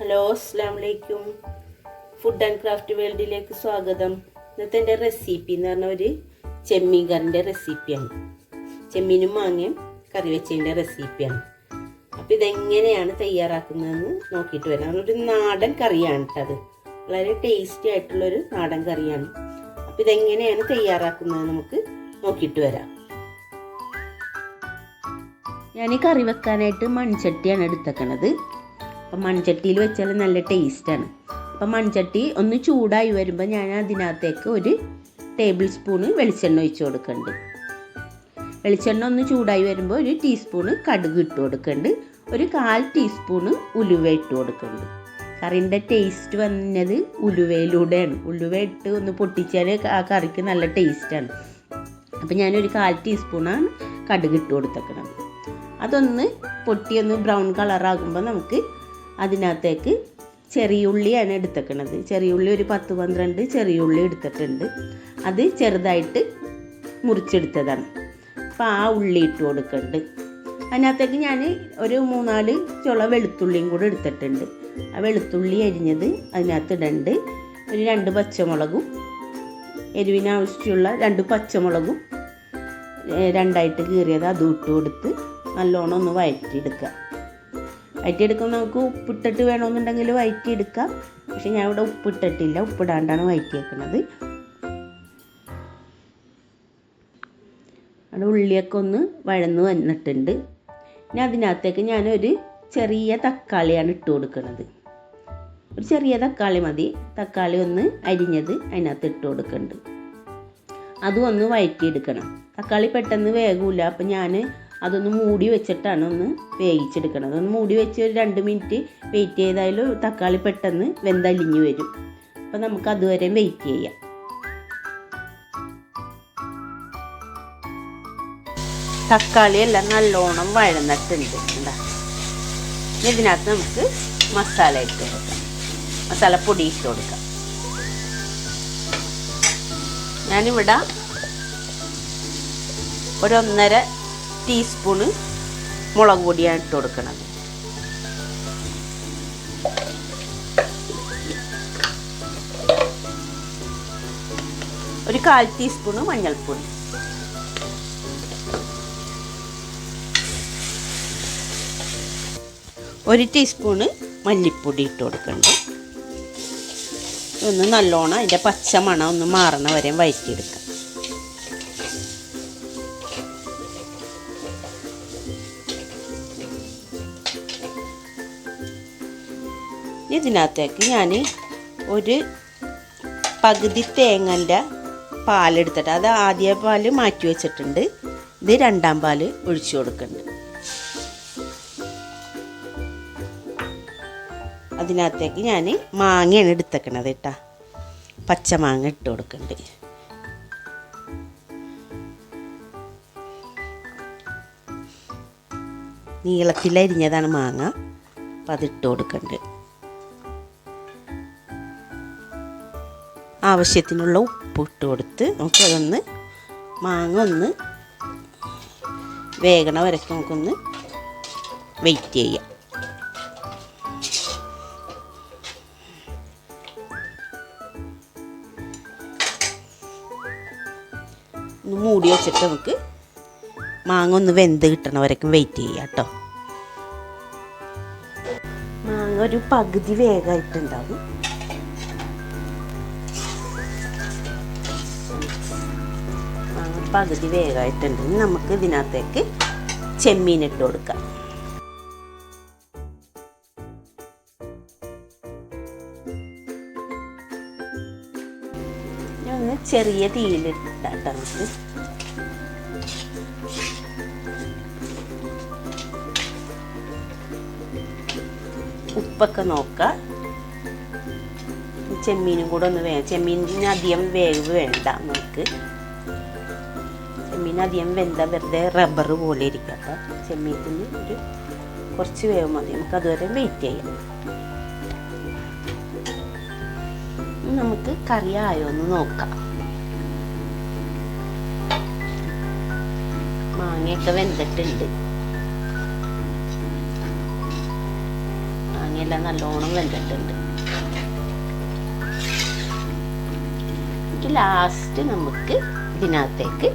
Hello അസ്സാം വലൈക്കും food and craft വേൾഡിലേക്ക് സ്വാഗതം. ഇന്നത്തെ എന്റെ റെസിപ്പി എന്ന് പറഞ്ഞ ഒരു ചെമ്മീൻ കറിന്റെ റെസിപ്പിയാണ് ചെമ്മീനും മാങ്ങയും കറി വെച്ചതിന്റെ റെസിപ്പിയാണ് അപ്പോൾ ഇതെങ്ങനെയാണ് തയ്യാറാക്കുന്നതെന്ന് നോക്കിയിട്ട് വരാം. ഒരു നാടൻ കറിയാണ് കേട്ടത് വളരെ ടേസ്റ്റി ആയിട്ടുള്ളൊരു നാടൻ കറിയാണ്. അപ്പോൾ ഇതെങ്ങനെയാണ് തയ്യാറാക്കുന്നത് നമുക്ക് നോക്കിയിട്ട് വരാം. ഞാൻ കറി വെക്കാനായിട്ട് മൺചട്ടിയാണ് എടുത്തേക്കണത്. അപ്പം മൺചട്ടിയിൽ വെച്ചാൽ നല്ല ടേസ്റ്റാണ്. അപ്പം മൺചട്ടി ഒന്ന് ചൂടായി വരുമ്പോൾ ഞാൻ അതിനകത്തേക്ക് ഒരു ടേബിൾ സ്പൂണ് വെളിച്ചെണ്ണ ഒഴിച്ചു കൊടുക്കുന്നുണ്ട് വെളിച്ചെണ്ണ ഒന്ന് ചൂടായി വരുമ്പോൾ ഒരു ടീസ്പൂണ് കടുക് ഇട്ട് കൊടുക്കുന്നുണ്ട് ഒരു കാൽ ടീസ്പൂണ് ഉലുവ ഇട്ട് കൊടുക്കുന്നുണ്ട് കറിന്റെ ടേസ്റ്റ് വന്നത് ഉലുവയിലൂടെയാണ്. ഉലുവ ഇട്ട് ഒന്ന് പൊട്ടിച്ചാൽ ആ കറിക്ക് നല്ല ടേസ്റ്റാണ്. അപ്പം ഞാനൊരു കാൽ ടീസ്പൂണാണ് കടുക് ഇട്ട് കൊടുത്തേക്കണം അതൊന്ന് പൊട്ടിയൊന്ന് ബ്രൗൺ കളറാകുമ്പോൾ നമുക്ക് അതിനകത്തേക്ക് ചെറിയുള്ളിയാണ് എടുത്തേക്കണത്. ചെറിയുള്ളി ഒരു പത്ത് പന്ത്രണ്ട് ചെറിയുള്ളി എടുത്തിട്ടുണ്ട്. അത് ചെറുതായിട്ട് മുറിച്ചെടുത്തതാണ്. അപ്പം ആ ഉള്ളി ഇട്ട് കൊടുക്കുന്നുണ്ട് അതിനകത്തേക്ക് ഞാൻ ഒരു മൂന്നാൽ ചുള വെളുത്തുള്ളിയും കൂടെ എടുത്തിട്ടുണ്ട്. ആ വെളുത്തുള്ളി അരിഞ്ഞത് അതിനകത്ത് ഇടണ്ട്. ഒരു രണ്ട് പച്ചമുളകും എരിവിനാവശ്യമുള്ള രണ്ട് പച്ചമുളകും രണ്ടായിട്ട് കീറിയത് അതും ഇട്ട് കൊടുത്ത് നല്ലോണം ഒന്ന് വഴറ്റിയെടുക്കുക വഴറ്റിയെടുക്കുമ്പോൾ നമുക്ക് ഉപ്പിട്ടിട്ട് വേണമെന്നുണ്ടെങ്കിൽ വയറ്റിയെടുക്കാം. പക്ഷെ ഞാൻ ഇവിടെ ഉപ്പിട്ടിട്ടില്ല. ഉപ്പിടാണ്ടാണ് വഴറ്റിയേക്കുന്നത് അവിടെ ഉള്ളിയൊക്കെ ഒന്ന് വഴന്ന് വന്നിട്ടുണ്ട്. ഇനി അതിനകത്തേക്ക് ഞാനൊരു ചെറിയ തക്കാളിയാണ് ഇട്ട് കൊടുക്കുന്നത്. ഒരു ചെറിയ തക്കാളി മതി. തക്കാളി ഒന്ന് അരിഞ്ഞത് അതിനകത്ത് ഇട്ട് കൊടുക്കുന്നുണ്ട്. അതും ഒന്ന് വഴറ്റിയെടുക്കണം തക്കാളി പെട്ടെന്ന് വേഗമില്ല അപ്പം ഞാൻ അതൊന്ന് മൂടി വെച്ചിട്ടാണ് ഒന്ന് വേവിച്ചെടുക്കണത്. ഒന്ന് മൂടി വെച്ച് ഒരു രണ്ട് മിനിറ്റ് വെയിറ്റ് ചെയ്താലും തക്കാളി പെട്ടെന്ന് വെന്തലിഞ്ഞ് വരും. അപ്പം നമുക്ക് അതുവരെ വെയിറ്റ് ചെയ്യാം. തക്കാളി എല്ലാം നല്ലോണം വഴന്നിട്ടുണ്ട്. ഇതിനകത്ത് നമുക്ക് മസാല ഇട്ട് കൊടുക്കാം. മസാലപ്പൊടി ഇട്ട് കൊടുക്കാം. ഞാനിവിടെ ഒരൊന്നര ടീസ്പൂണ് മുളക് പൊടിയാണ് ഇട്ട് കൊടുക്കുന്നത് ഒരു കാൽ ടീസ്പൂണ് മഞ്ഞൾപ്പൊടി. ഒരു ടീസ്പൂണ് മല്ലിപ്പൊടി ഇട്ട് കൊടുക്കുന്നുണ്ട് ഒന്ന് നല്ലോണം അതിന്റെ പച്ച മണം ഒന്ന് മാറണ വരെ വഴറ്റിയെടുക്കാം ഇതിനകത്തേക്ക് ഞാൻ ഒരു പകുതി തേങ്ങന്റെ പാലെടുത്തിട്ട് അത് ആദ്യ പാൽ മാറ്റി വെച്ചിട്ടുണ്ട്. ഇത് രണ്ടാം പാൽ ഒഴിച്ചു കൊടുക്കുന്നുണ്ട്. അതിനകത്തേക്ക് ഞാൻ മാങ്ങയാണ് എടുത്തേക്കണത് കേട്ടാ. പച്ചമാങ്ങ ഇട്ട് കൊടുക്കുന്നുണ്ട്. നീളത്തിലരിഞ്ഞതാണ് മാങ്ങ. അപ്പം അതിട്ട് കൊടുക്കുന്നുണ്ട്. ആവശ്യത്തിനുള്ള ഉപ്പ് ഇട്ട് കൊടുത്ത് നമുക്കതൊന്ന് മാങ്ങ ഒന്ന് വേഗണ വരയ്ക്ക് നമുക്കൊന്ന് വെയിറ്റ് ചെയ്യാം. ഒന്ന് മൂടി വെച്ചിട്ട് നമുക്ക് മാങ്ങ ഒന്ന് വെന്ത് കിട്ടണ വരയ്ക്കും വെയിറ്റ് ചെയ്യാം കേട്ടോ മാങ്ങ ഒരു പകുതി വേഗമായിട്ടുണ്ടാവും പകുതി വേഗമായിട്ടുണ്ടെങ്കിൽ നമുക്ക് ഇതിനകത്തേക്ക് ചെമ്മീൻ ഇട്ട് കൊടുക്കാം ഒന്ന് ചെറിയ തീയിലിട്ടാട്ടോ നമുക്ക്. ഉപ്പൊക്കെ നോക്കാം. ചെമ്മീനും കൂടെ ഒന്ന് വേ ചെമ്മീനിന് അധികം വേവ് വേണ്ട നമുക്ക്. ചെമ്മീൻ അധികം വെന്ത വെറുതെ റബ്ബർ പോലെ ഇരിക്കും അപ്പം ഒരു കുറച്ച് വേവ് മതി. നമുക്ക് അതുവരെ വെയിറ്റ് ചെയ്യാം. നമുക്ക് കറി ആയോ എന്ന് നോക്കാം. മാങ്ങയൊക്കെ വെന്തിട്ടുണ്ട്. മാങ്ങയെല്ലാം നല്ലോണം വെന്തിട്ടുണ്ട്. ലാസ്റ്റ് നമുക്ക് ഇതിനകത്തേക്ക്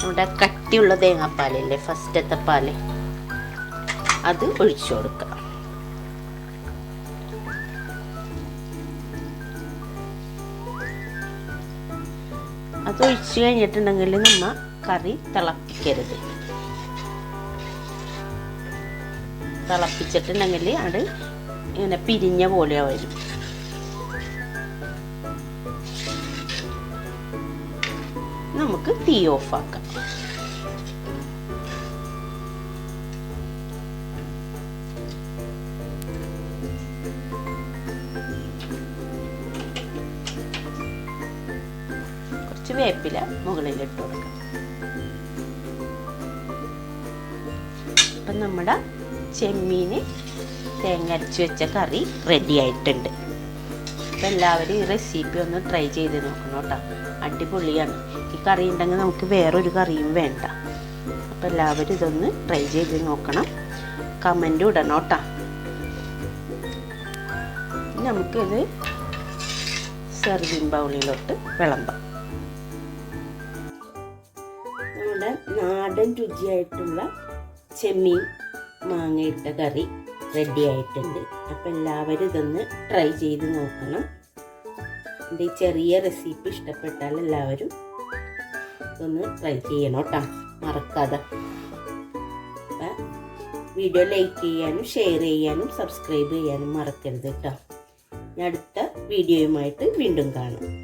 നമ്മുടെ കട്ടിയുള്ള തേങ്ങാപ്പാലില്ലേ ഫസ്റ്റത്തെ പാൽ? അത് ഒഴിച്ചു കൊടുക്കുക അത് ഒഴിച്ചു കഴിഞ്ഞിട്ടുണ്ടെങ്കിൽ നമ്മ കറി തിളപ്പിക്കരുത്. തിളപ്പിച്ചിട്ടുണ്ടെങ്കിൽ അത് ഇങ്ങനെ പിരിഞ്ഞ പോലെ വരും. നമുക്ക് തീ ഓഫാക്കാം. കുറച്ച് വേപ്പില മുകളിലിട്ട് കൊടുക്കാം. അപ്പം നമ്മുടെ ചെമ്മീന് തേങ്ങ അരച്ച് വെച്ച കറി റെഡി ആയിട്ടുണ്ട്. അപ്പം എല്ലാവരും ഈ റെസിപ്പി ഒന്ന് ട്രൈ ചെയ്ത് നോക്കണം കേട്ടോ. അടിപൊളിയാണ്. ഈ കറി ഉണ്ടെങ്കിൽ നമുക്ക് വേറൊരു കറിയും വേണ്ട. അപ്പം എല്ലാവരും ഇതൊന്ന് ട്രൈ ചെയ്ത് നോക്കണം. കമന്റും ഇടണം കേട്ടോ. നമുക്കിത് സെർവിങ് ബൗളിലോട്ട് വിളമ്പാം. നമ്മുടെ നാടൻ രുചിയായിട്ടുള്ള ചെമ്മീൻ മാങ്ങയിട്ട കറി. റെഡി ആയിട്ടുണ്ട്. അപ്പോൾ എല്ലാവരും ഇതൊന്ന് ട്രൈ ചെയ്ത് നോക്കണം. എന്റെ ഈ ചെറിയ റെസിപ്പി ഇഷ്ടപ്പെട്ടാൽ എല്ലാവരും ഒന്ന് ട്രൈ ചെയ്യണം കേട്ടോ. മറക്കാതെ. അപ്പം വീഡിയോ ലൈക്ക് ചെയ്യാനും ഷെയർ ചെയ്യാനും സബ്സ്ക്രൈബ് ചെയ്യാനും മറക്കരുത് കേട്ടോ. ഞാൻ അടുത്ത വീഡിയോയുമായിട്ട് വീണ്ടും കാണാം.